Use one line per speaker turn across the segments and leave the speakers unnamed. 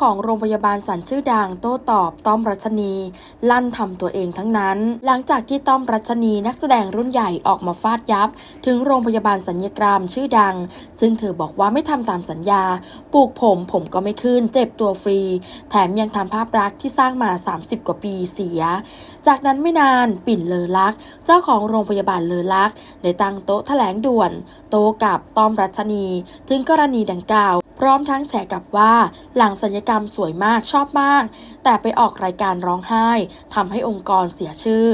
ของโรงพยาบาลสันชื่อดังโต้ตอบต้อมรัชนี ลั่นทำตัวเองทั้งนั้น หลังจากที่ต้อมรัชนีนักแสดงรุ่นใหญ่ออกมาฟาดยับ ถึงโรงพยาบาลสัญญกรรมชื่อดัง ซึ่งเธอบอกว่าไม่ทำตามสัญญา ปลูกผมผมก็ไม่ขึ้น เจ็บตัวฟรี แถมยังทำภาพลักที่สร้างมา 30 กว่าปีเสีย จากนั้นไม่นานปิ่นเลอลักษ์เจ้าของโรงพยาบาลเลอลักษ์ได้ตั้งโต๊ะแถลงด่วน โตกับต้อมรัชนี ถึงกรณีดังกล่าว ร้อมทั้งแฉกลับว่า หลังสัญญกรรมสวยมากชอบมาก แต่ไปออกรายการร้องไห้ทำให้องค์กรเสียชื่อ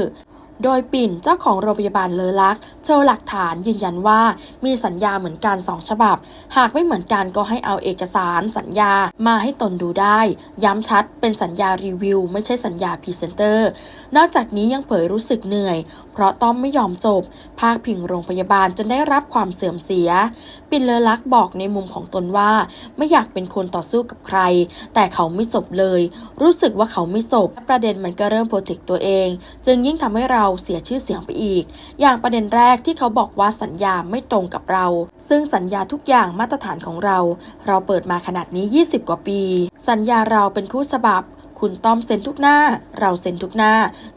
โดยปิ่นเจ้าของโรงพยาบาลเลอลักษณ์โชว์หลักฐานยืนยันว่า มีสัญญาเหมือนกันสองฉบับ หากไม่เหมือนกันก็ให้เอาเอกสารสัญญามาให้ตนดูได้ ย้ำชัดเป็นสัญญารีวิว ไม่ใช่สัญญาพรีเซนเตอร์ นอกจากนี้ยังเผยรู้สึกเหนื่อย เพราะต้อมไม่ยอมจบ ภาคพิงโรงพยาบาลจนได้รับความเสื่อมเสีย ปิ่นเลอลักษ์บอกในมุมของตนว่า ไม่อยากเป็นคนต่อสู้กับใคร แต่เขาไม่จบเลย รู้สึกว่าเขาไม่จบ ประเด็นมันก็เริ่มโปรเทคตัวเอง จึงยิ่งทำให้เราเสียชื่อเสียงไปอีก อย่างประเด็นแรกที่เขาบอกว่าสัญญาไม่ตรงกับเรา ซึ่งสัญญาทุกอย่างมาตรฐานของเรา เราเปิดมาขนาดนี้ 20 กว่าปี สัญญาเราเป็นคู่ฉบับคุณต้อมเซ็นทุกหน้า เราเซ็นทุกหน้า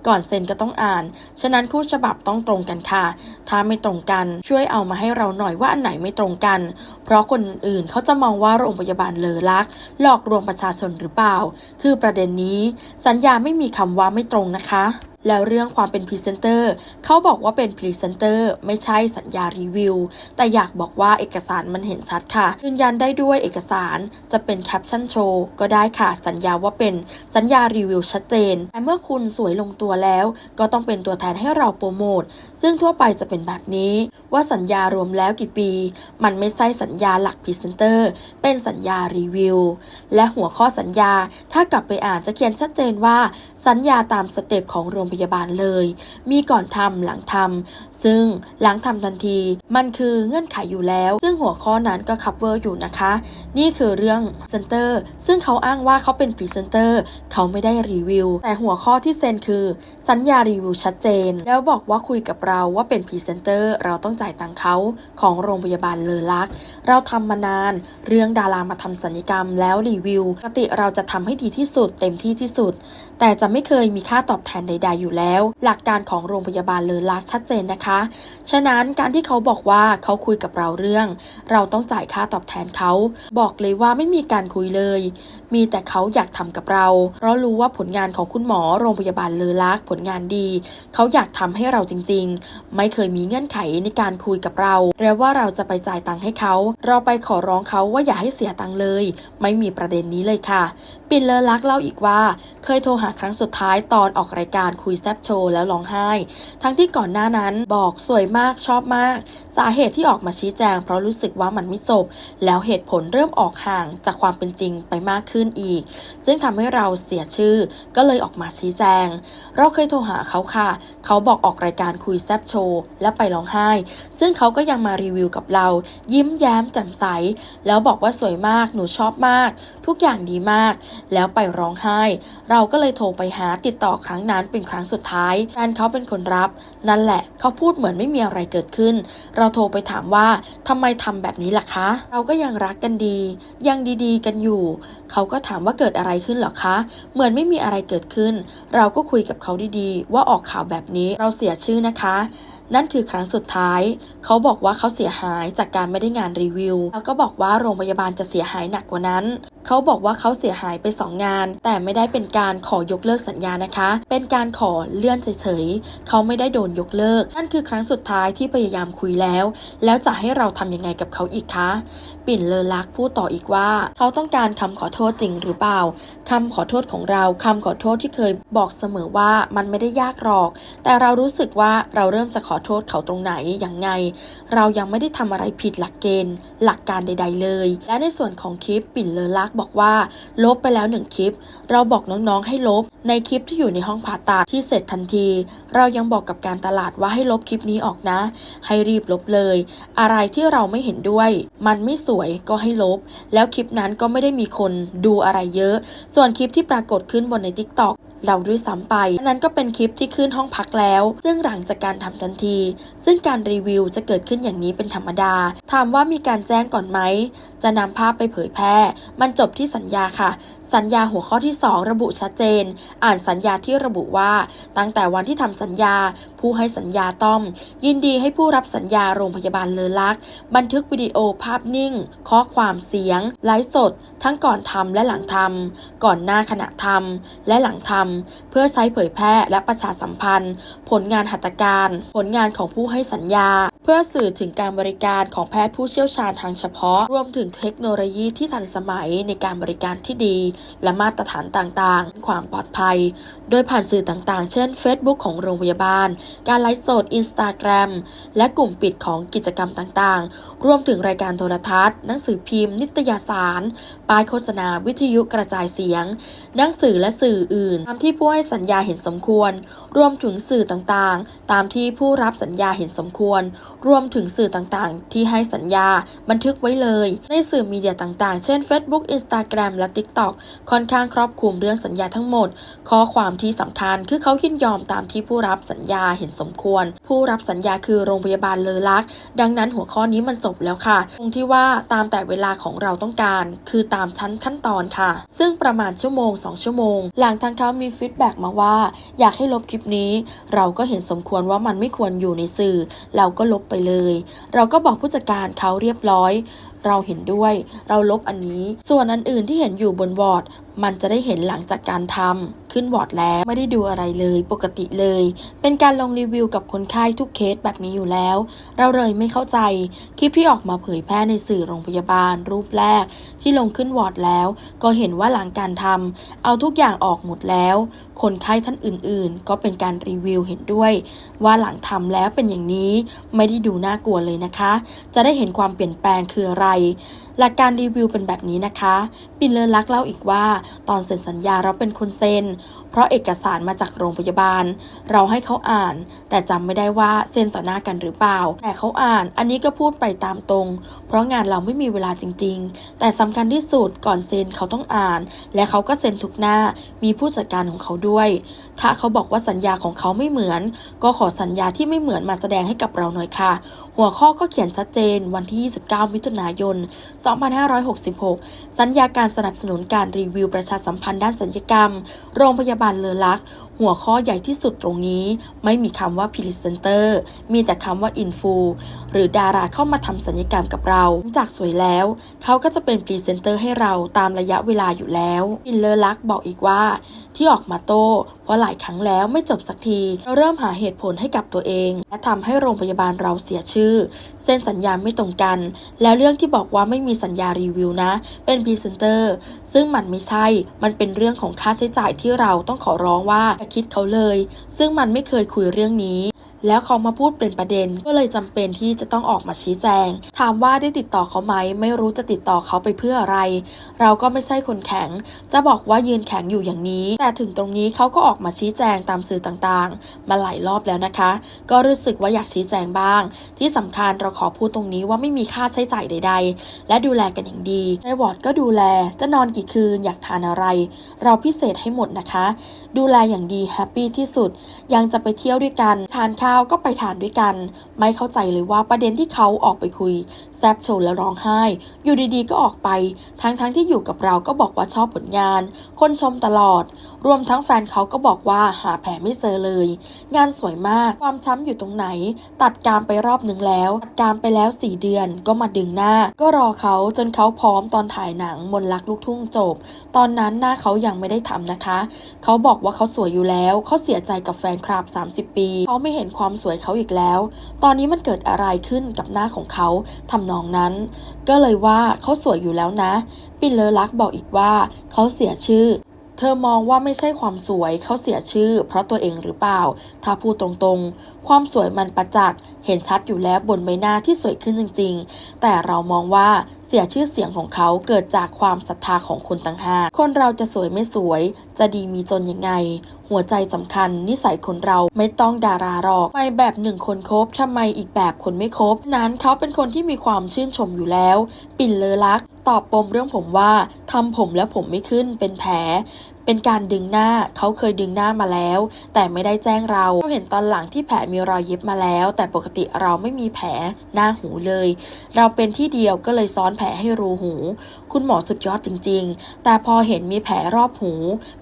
ก่อนเซ็นก็ต้องอ่าน ฉะนั้นคู่ฉบับต้องตรงกันค่ะ ถ้าไม่ตรงกันช่วยเอามาให้เราหน่อยว่าอันไหนไม่ตรงกัน เพราะคนอื่นเขาจะมองว่าโรงพยาบาลเลอลักหลอกลวงประชาชนหรือเปล่า คือประเด็นนี้ สัญญาไม่มีคำว่าไม่ตรงนะคะแล้วเรื่องความเป็นพรีเซนเตอร์เขาบอกว่าเป็นพรีเซนเตอร์ไม่ใช่สัญญารีวิว แต่อยากบอกว่าเอกสารมันเห็นชัดค่ะ ยืนยันได้ด้วยเอกสารจะเป็นแคปชั่นโชว์ก็ได้ค่ะสัญญาว่าเป็นสัญญารีวิวชัดเจนแต่เมื่อคุณสวยลงตัวแล้ว ก็ต้องเป็นตัวแทนให้เราโปรโมทซึ่งทั่วไปจะเป็นแบบนี้ ว่าสัญญารวมแล้วกี่ปี มันไม่ใช่สัญญาหลักพรีเซนเตอร์เป็นสัญญารีวิว และหัวข้อสัญญาถ้ากลับไปอ่านจะเขียนชัดเจนว่า สัญญาตามสเต็ปของโรงพยาบาลเลย มีก่อนทำหลังทำซึ่งหลังทำทันที มันคือเงื่อนไขอยู่แล้ว ซึ่งหัวข้อนั้นก็คัพเวอร์อยู่นะคะ นี่คือเรื่องเซนเตอร์ซึ่งเขาอ้างว่าเขาเป็นพรีเซนเตอร์เขาไม่ได้รีวิว แต่หัวข้อที่เซ็นคือ สัญญารีวิวชัดเจน แล้วบอกว่าคุยกับเราว่าเป็นพรีเซนเตอร์เราต้องจ่ายตังค์เขาของโรงพยาบาลเลอลัก เราทำมานาน เรื่องดารามาทำสัญญกรรมแล้วรีวิวปกติเราจะทำให้ดีที่สุดเต็มที่ที่สุด แต่จะไม่เคยมีค่าตอบแทนใด ๆอยู่แล้ว หลักการของโรงพยาบาลเลอลักชัดเจนนะคะ ฉะนั้นการที่เขาบอกว่าเขาคุยกับเราเรื่อง เราต้องจ่ายค่าตอบแทนเขา บอกเลยว่าไม่มีการคุยเลย มีแต่เขาอยากทำกับเรา เพราะรู้ว่าผลงานของคุณหมอโรงพยาบาลเลอลักผลงานดี เขาอยากทำให้เราจริง ๆ ไม่เคยมีเงื่อนไขในการคุยกับเรา แล้วว่าเราจะไปจ่ายตังค์ให้เขา เราไปขอร้องเขาว่าอย่าให้เสียตังค์เลย ไม่มีประเด็นนี้เลยค่ะ ปินเลอลักเล่าอีกว่า เคยโทรหาครั้งสุดท้ายตอนออกรายการคุยแซบโชว์แล้วร้องไห้ ทั้งที่ก่อนหน้านั้นบอกสวยมากชอบมาก สาเหตุที่ออกมาชี้แจง เพราะรู้สึกว่ามันไม่จบ แล้วเหตุผลเริ่มออกห่างจากความเป็นจริงไปมากขึ้นอีก ซึ่งทำให้เราเสียชื่อ ก็เลยออกมาชี้แจง เราเคยโทรหาเขาค่ะ เขาบอกออกรายการคุยแซบโชว์และไปร้องไห้ ซึ่งเขาก็ยังมารีวิวกับเรา ยิ้มแย้มแจ่มใส แล้วบอกว่าสวยมากหนูชอบมาก ทุกอย่างดีมากแล้วไปร้องไห้ เราก็เลยโทรไปหาติดต่อครั้งนั้นเป็นครั้งสุดท้ายแฟนเขาเป็นคนรับ นั่นแหละเขาพูดเหมือนไม่มีอะไรเกิดขึ้น เราโทรไปถามว่าทำไมทำแบบนี้ล่ะคะ เราก็ยังรักกันดี ยังดีๆ กันอยู่ เขาก็ถามว่าเกิดอะไรขึ้นหรอคะ เหมือนไม่มีอะไรเกิดขึ้น เราก็คุยกับเขาดีๆ ว่าออกข่าวแบบนี้เราเสียชื่อนะคะนั่นคือครั้งสุดท้าย เขาบอกว่าเขาเสียหายจากการไม่ได้งานรีวิว แล้วก็บอกว่าโรงพยาบาลจะเสียหายหนักกว่านั้น เขาบอกว่าเขาเสียหายไป 2 งาน แต่ไม่ได้เป็นการขอยกเลิกสัญญานะคะ เป็นการขอเลื่อนเฉยๆเขาไม่ได้โดนยกเลิก นั่นคือครั้งสุดท้ายที่พยายามคุยแล้ว แล้วจะให้เราทำยังไงกับเขาอีกคะ ปิ่นเลอลักพูดต่ออีกว่า เขาต้องการคำขอโทษจริงหรือเปล่าคำขอโทษของเราคำขอโทษที่เคยบอกเสมอว่ามันไม่ได้ยากหรอก แต่เรารู้สึกว่าเราเริ่มจะขอโทษเขาตรงไหนอย่างไง เรายังไม่ได้ทำอะไรผิดหลักเกณฑ์ หลักการใด ๆ เลย และในส่วนของคลิปปิ่นเลอลักบอกว่า ลบไปแล้วหนึ่งคลิป เราบอกน้องๆให้ลบ ในคลิปที่อยู่ในห้องผ่าตัดที่เสร็จทันที เรายังบอกกับการตลาดว่าให้ลบคลิปนี้ออกนะ ให้รีบลบเลย อะไรที่เราไม่เห็นด้วย มันไม่สวยก็ให้ลบ แล้วคลิปนั้นก็ไม่ได้มีคนดูอะไรเยอะ ส่วนคลิปที่ปรากฏขึ้นบนใน t ิ k t o อก เราด้วยซ้ำไปนนั้นก็เป็นคลิปที่ขึ้นห้องพักแล้ว ซึ่งหลังจากการทำทันที ซึ่งการรีวิวจะเกิดขึ้นอย่างนี้เป็นธรรมดา ถามว่ามีการแจ้งก่อนไหม จะนำภาพไปเผยแพร่ มันจบที่สัญญาค่ะ สัญญาหัวข้อที่ 2 ระบุชัดเจน อ่านสัญญาที่ระบุว่า ตั้งแต่วันที่ทำสัญญา ผู้ให้สัญญาต้อง ยินดีให้ผู้รับสัญญาโรงพยาบาลเลอลักษ์บันทึกวิดีโอภาพนิ่ง ข้อความเสียง ไลฟ์สด ทั้งก่อนทำและหลังทำก่อนหน้าขณะทำและหลังทำเพื่อใช้เผยแพร่และประชาสัมพันธ์ ผลงานหัตถการ ผลงานของผู้ให้สัญญา เพื่อสื่อถึงการบริการของแพทย์ผู้เชี่ยวชาญทางเฉพาะ รวมถึงเทคโนโลยีที่ทันสมัยในการบริการที่ดีและมาตรฐานต่างๆ ความปลอดภัย โดยผ่านสื่อต่างๆ เช่น Facebook ของโรงพยาบาล การไลฟ์สด Instagram และกลุ่มปิดของกิจกรรมต่างๆ รวมถึงรายการโทรทัศน์ หนังสือพิมพ์ นิตยสาร ป้ายโฆษณา วิทยุกระจายเสียง หนังสือและสื่ออื่น ตามที่ผู้ให้สัญญาเห็นสมควร รวมถึงสื่อต่างๆ ตามที่ผู้รับสัญญาเห็นสมควร รวมถึงสื่อต่างๆ ที่ให้สัญญาบันทึกไว้เลย ในสื่อมีเดียต่างๆ เช่น Facebook Instagram และ TikTok ค่อนข้างครอบคลุมเรื่องสัญญาทั้งหมด ข้อความที่สำคัญคือเขายินยอมตามที่ผู้รับสัญญาเห็นสมควร ผู้รับสัญญาคือโรงพยาบาลเลอลักดังนั้นหัวข้อนี้มันจบแล้วค่ะ ตรงที่ว่าตามแต่เวลาของเราต้องการ คือตามชั้นขั้นตอนค่ะ ซึ่งประมาณชั่วโมง 2 ชั่วโมง หลังทางเขามีฟีดแบ็กมาว่า อยากให้ลบคลิปนี้ เราก็เห็นสมควรว่ามันไม่ควรอยู่ในสื่อ เราก็ลบไปเลย เราก็บอกผู้จัดการเขาเรียบร้อย เราเห็นด้วย เราลบอันนี้ ส่วนอันอื่นที่เห็นอยู่บนบอร์ด มันจะได้เห็นหลังจากการทำขึ้นบอร์ดแล้วไม่ได้ดูอะไรเลยปกติเลย เป็นการลงรีวิวกับคนไข้ทุกเคสแบบนี้อยู่แล้ว เราเลยไม่เข้าใจ คลิปที่ออกมาเผยแพร่ในสื่อโรงพยาบาล รูปแรก ที่ลงขึ้นวอร์ดแล้ว ก็เห็นว่าหลังการทำเอาทุกอย่างออกหมดแล้ว คนไข้ท่านอื่นๆ ก็เป็นการรีวิวเห็นด้วย ว่าหลังทำแล้วเป็นอย่างนี้ไม่ได้ดูน่ากลัวเลยนะคะ จะได้เห็นความเปลี่ยนแปลงคืออะไร หลักการรีวิวเป็นแบบนี้นะคะปินเลอรักเล่าอีกว่า ตอนเซ็นสัญญาเราเป็นคนเซ็น เพราะเอกสารมาจากโรงพยาบาล เราให้เขาอ่าน แต่จำไม่ได้ว่าเซ็นต่อหน้ากันหรือเปล่า แต่เขาอ่าน อันนี้ก็พูดไปตามตรง เพราะงานเราไม่มีเวลาจริง ๆ แต่สำคัญที่สุดก่อนเซ็นเขาต้องอ่าน และเขาก็เซ็นทุกหน้า มีผู้จัดการของเขาด้วย ถ้าเขาบอกว่าสัญญาของเขาไม่เหมือน ก็ขอสัญญาที่ไม่เหมือนมาแสดงให้กับเราหน่อยค่ะ หัวข้อก็เขียนชัดเจนวันที่ 29 มิถุนายน2566 สัญญาการสนับสนุนการรีวิวประชาสัมพันธ์ด้านสัญญกรรม โรงพยาบาลเลอลักษ์หัวข้อใหญ่ที่สุดตรงนี้ ไม่มีคำว่าพรีเซนเตอร์ มีแต่คำว่าอินฟูหรือดาราเข้ามาทำสัญญกรรมกับเรา จากสวยแล้ว เขาก็จะเป็นพรีเซนเตอร์ให้เราตามระยะเวลาอยู่แล้วอินเลอลักษ์บอกอีกว่า ที่ออกมาโต้เพราะหลายครั้งแล้วไม่จบสักทีเราเริ่มหาเหตุผลให้กับตัวเอง และทำให้โรงพยาบาลเราเสียชื่อ เส้นสัญญาไม่ตรงกัน แล้วเรื่องที่บอกว่าไม่มีสัญญารีวิวนะ เป็นพรีเซนเตอร์ซึ่งมันไม่ใช่ มันเป็นเรื่องของค่าใช้จ่ายที่เราต้องขอร้องว่าอย่าคิดเขาเลย ซึ่งมันไม่เคยคุยเรื่องนี้ แล้วเขามาพูดเป็นประเด็น ก็เลยจำเป็นที่จะต้องออกมาชี้แจง ถามว่าได้ติดต่อเขาไหม ไม่รู้จะติดต่อเขาไปเพื่ออะไร เราก็ไม่ใช่คนแข็ง จะบอกว่ายืนแข็งอยู่อย่างนี้ แต่ถึงตรงนี้เขาก็ออกมาชี้แจงตามสื่อต่างๆ มาหลายรอบแล้วนะคะ ก็รู้สึกว่าอยากชี้แจงบ้าง ที่สำคัญเราขอพูดตรงนี้ว่าไม่มีค่าใช้จ่ายใด ๆ และดูแลกันอย่างดีในวอร์ดก็ดูแล จะนอนกี่คืน อยากทานอะไร เราพิเศษให้หมดนะคะ ดูแลอย่างดีแฮปปี้ที่สุด ยังจะไปเที่ยวด้วยกันทานข้าวก็ไปทานด้วยกัน ไม่เข้าใจเลยว่าประเด็นที่เขาออกไปคุย แซบโชว์และร้องไห้ อยู่ดีๆก็ออกไป ทั้งๆทที่อยู่กับเราก็บอกว่าชอบผลงาน คนชมตลอด รวมทั้งแฟนเขาก็บอกว่าหาแผลไม่เจอเลย งานสวยมากความช้ำอยู่ตรงไหน ตัดกามไปรอบหนึ่งแล้วตัดกามไปแล้ว4เดือนก็มาดึงหน้า ก็รอเขาจนเขาพร้อมตอนถ่ายหนังมนต์รักลูกทุ่งจบ ตอนนั้นหน้าเขายังไม่ได้ทำนะคะ เขาบอกว่าเขาสวยอยู่แล้วเขาเสียใจกับแฟนคลับ 30 ปี เขาไม่เห็นความสวยเขาอีกแล้ว ตอนนี้มันเกิดอะไรขึ้นกับหน้าของเขาทำนองนั้น ก็เลยว่าเขาสวยอยู่แล้วนะ ปินเลอรักบอกอีกว่าเขาเสียชื่อเธอมองว่าไม่ใช่ความสวยเขาเสียชื่อ เพราะตัวเองหรือเปล่า ถ้าพูดตรงๆ ความสวยมันประจักษ์เห็นชัดอยู่แล้วบนใบหน้าที่สวยขึ้นจริง ๆ แต่เรามองว่าเสียชื่อเสียงของเขาเกิดจากความศรัทธาของคนต่างหากคนเราจะสวยไม่สวย จะดีมีจนยังไง หัวใจสำคัญ นิสัยคนเราไม่ต้องดาราหรอกไมแบบหนึ่งคนครบทำไมอีกแบบคนไม่ครบนั้นเขาเป็นคนที่มีความชื่นชมอยู่แล้ว ปิ่นเลอลักตอบปมเรื่องผมว่าทำผมแล้วผมไม่ขึ้นเป็นแผล เป็นการดึงหน้าเขาเคยดึงหน้ามาแล้ว แต่ไม่ได้แจ้งเราเราเห็นตอนหลังที่แผลมีรอยเย็บมาแล้ว แต่ปกติเราไม่มีแผลหน้าหูเลย เราเป็นที่เดียวก็เลยซ้อนแผลให้รูหู คุณหมอสุดยอดจริง ๆ แต่พอเห็นมีแผลรอบหู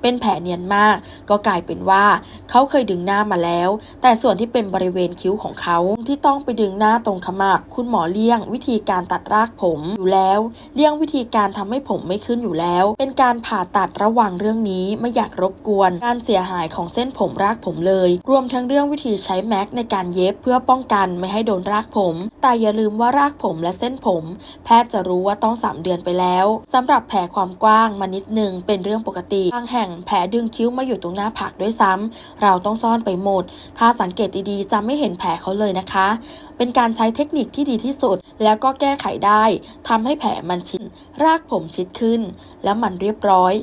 เป็นแผลเนียนมาก ก็กลายเป็นว่าเขาเคยดึงหน้ามาแล้ว แต่ส่วนที่เป็นบริเวณคิ้วของเขาที่ต้องไปดึงหน้าตรงขมับคุณหมอเลี่ยง วิธีการตัดรากผมอยู่แล้ว เลี่ยงวิธีการทำให้ผมไม่ขึ้นอยู่แล้ว เป็นการผ่าตัดระหว่างเรื่องนี้ไม่อยากรบกวน การเสียหายของเส้นผมรากผมเลย รวมทั้งเรื่องวิธีใช้แม็กในการเย็บเพื่อป้องกันไม่ให้โดนรากผม แต่อย่าลืมว่ารากผมและเส้นผม แพทย์จะรู้ว่าต้อง 3 เดือนไปแล้วสำหรับแผลความกว้างมานิดนึงเป็นเรื่องปกติบางแห่งแผลดึงคิ้วมาอยู่ตรงหน้าผากด้วยซ้ำเราต้องซ่อนไปหมด ถ้าสังเกตดีๆจะไม่เห็นแผลเขาเลยนะคะ เป็นการใช้เทคนิคที่ดีที่สุด แล้วก็แก้ไขได้ทำให้แผลมันชิดรากผมชิดขึ้น แล้วมันเรียบร้อย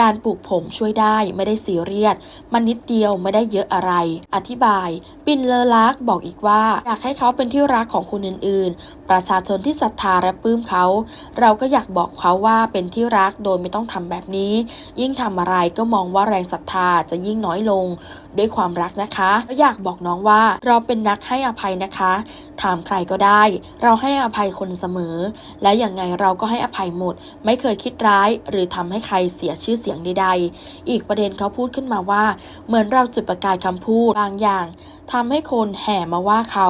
การปลูกผมช่วยได้ไม่ได้ซีเรียส มันนิดเดียวไม่ได้เยอะอะไร อธิบาย ปินเลอลักบอกอีกว่า อยากให้เขาเป็นที่รักของคนอื่นๆ ประชาชนที่ศรัทธาและปลื้มเขา เราก็อยากบอกเขาว่าเป็นที่รักโดยไม่ต้องทำแบบนี้ ยิ่งทำอะไรก็มองว่าแรงศรัทธาจะยิ่งน้อยลง ด้วยความรักนะคะแล้วอยากบอกน้องว่าเราเป็นนักให้อภัยนะคะ ถามใครก็ได้ เราให้อภัยคนเสมอ และอย่างไงเราก็ให้อภัยหมด ไม่เคยคิดร้าย หรือทำให้ใครเสียชื่อเสียงใดๆ อีกประเด็นเขาพูดขึ้นมาว่า เหมือนเราจุดประกายคำพูดบางอย่างทำให้คนแห่มาว่าเขา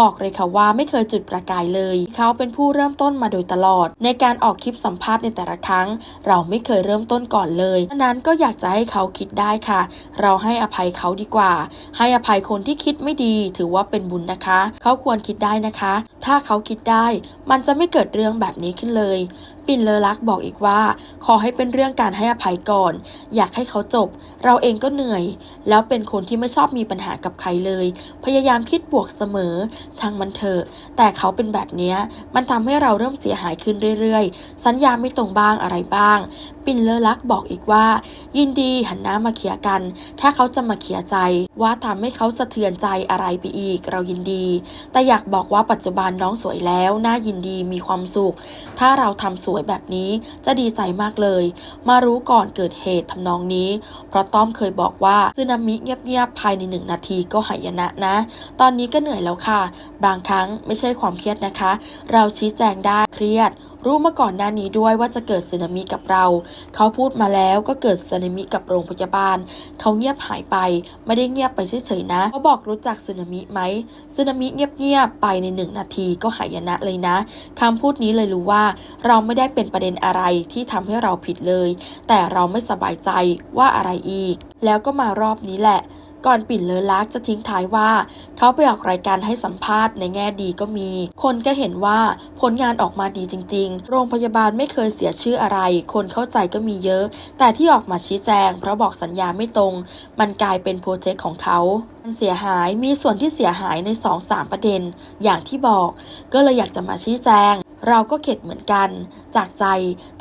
บอกเลยค่ะว่าไม่เคยจุดประกายเลย เขาเป็นผู้เริ่มต้นมาโดยตลอด ในการออกคลิปสัมภาษณ์ในแต่ละครั้ง เราไม่เคยเริ่มต้นก่อนเลยนั้นก็อยากจะให้เขาคิดได้ค่ะ เราให้อภัยเขาดีกว่า ให้อภัยคนที่คิดไม่ดี ถือว่าเป็นบุญนะคะ เขาควรคิดได้นะคะ ถ้าเขาคิดได้ มันจะไม่เกิดเรื่องแบบนี้ขึ้นเลย ปินเลอลักษ์บอกอีกว่า ขอให้เป็นเรื่องการให้อภัยก่อน อยากให้เขาจบ เราเองก็เหนื่อย แล้วเป็นคนที่ไม่ชอบมีปัญหากับใครเลย พยายามคิดบวกเสมอ ช่างมันเถอะ แต่เขาเป็นแบบเนี้ยมันทำให้เราเริ่มเสียหายขึ้นเรื่อยๆ สัญญาไม่ตรงบ้างอะไรบ้าง ปินเลอลักษ์บอกอีกว่า ยินดีหันหน้ามาเคลียร์กัน ถ้าเขาจะมาเคลียร์ใจ ว่าทำให้เขาสะเทือนใจอะไรไปอีก เรายินดี แต่อยากบอกว่าปัจจุบันน้องสวยแล้วน่ายินดีมีความสุข ถ้าเราทำสวยแบบนี้จะดีใจมากเลย มารู้ก่อนเกิดเหตุทำนองนี้ เพราะต้อมเคยบอกว่าซึนามิเงียบๆภายในหนึ่งนาทีก็หายนะนะ ตอนนี้ก็เหนื่อยแล้วค่ะ บางครั้งไม่ใช่ความเครียดนะคะ เราชี้แจงได้เครียดรู้มาก่อนหน้านี้ด้วยว่าจะเกิดสึนามิกับเรา เขาพูดมาแล้วก็เกิดสึนามิกับโรงพยาบาล เขาเงียบหายไป ไม่ได้เงียบไปเฉยๆนะเขาบอกรู้จักสึนามิไหมสึนามิเงียบๆไปในหนึ่งนาทีก็หายนะเลยนะคำพูดนี้เลยรู้ว่า เราไม่ได้เป็นประเด็นอะไรที่ทำให้เราผิดเลย แต่เราไม่สบายใจว่าอะไรอีก แล้วก็มารอบนี้แหละ ก่อนปิ่นเลอลักษ์จะทิ้งท้ายว่า เขาไปออกรายการให้สัมภาษณ์ในแง่ดีก็มี คนก็เห็นว่าผลงานออกมาดีจริง ๆ โรงพยาบาลไม่เคยเสียชื่ออะไร คนเข้าใจก็มีเยอะ แต่ที่ออกมาชี้แจงเพราะบอกสัญญาไม่ตรง มันกลายเป็นโปรเจกต์ของเขามันเสียหายมีส่วนที่เสียหายใน 2-3 ประเด็น อย่างที่บอก ก็เลยอยากจะมาชี้แจง เราก็เข็ดเหมือนกัน จากใจ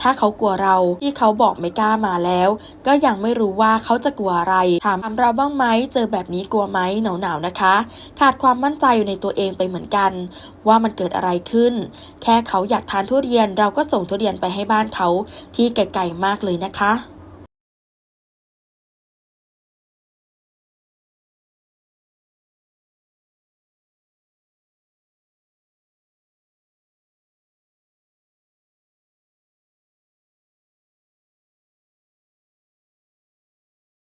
ถ้าเขากลัวเราที่เขาบอกไม่กล้ามาแล้ว ก็ยังไม่รู้ว่าเขาจะกลัวอะไร ถามเราบ้างไหมเจอแบบนี้กลัวไหมหนาวๆนะคะ ขาดความมั่นใจอยู่ในตัวเองไปเหมือนกัน ว่ามันเกิดอะไรขึ้น แค่เขาอยากทานทุเรียนเราก็ส่งทุเรียนไปให้บ้านเขาที่ไกลๆมากเลยนะคะ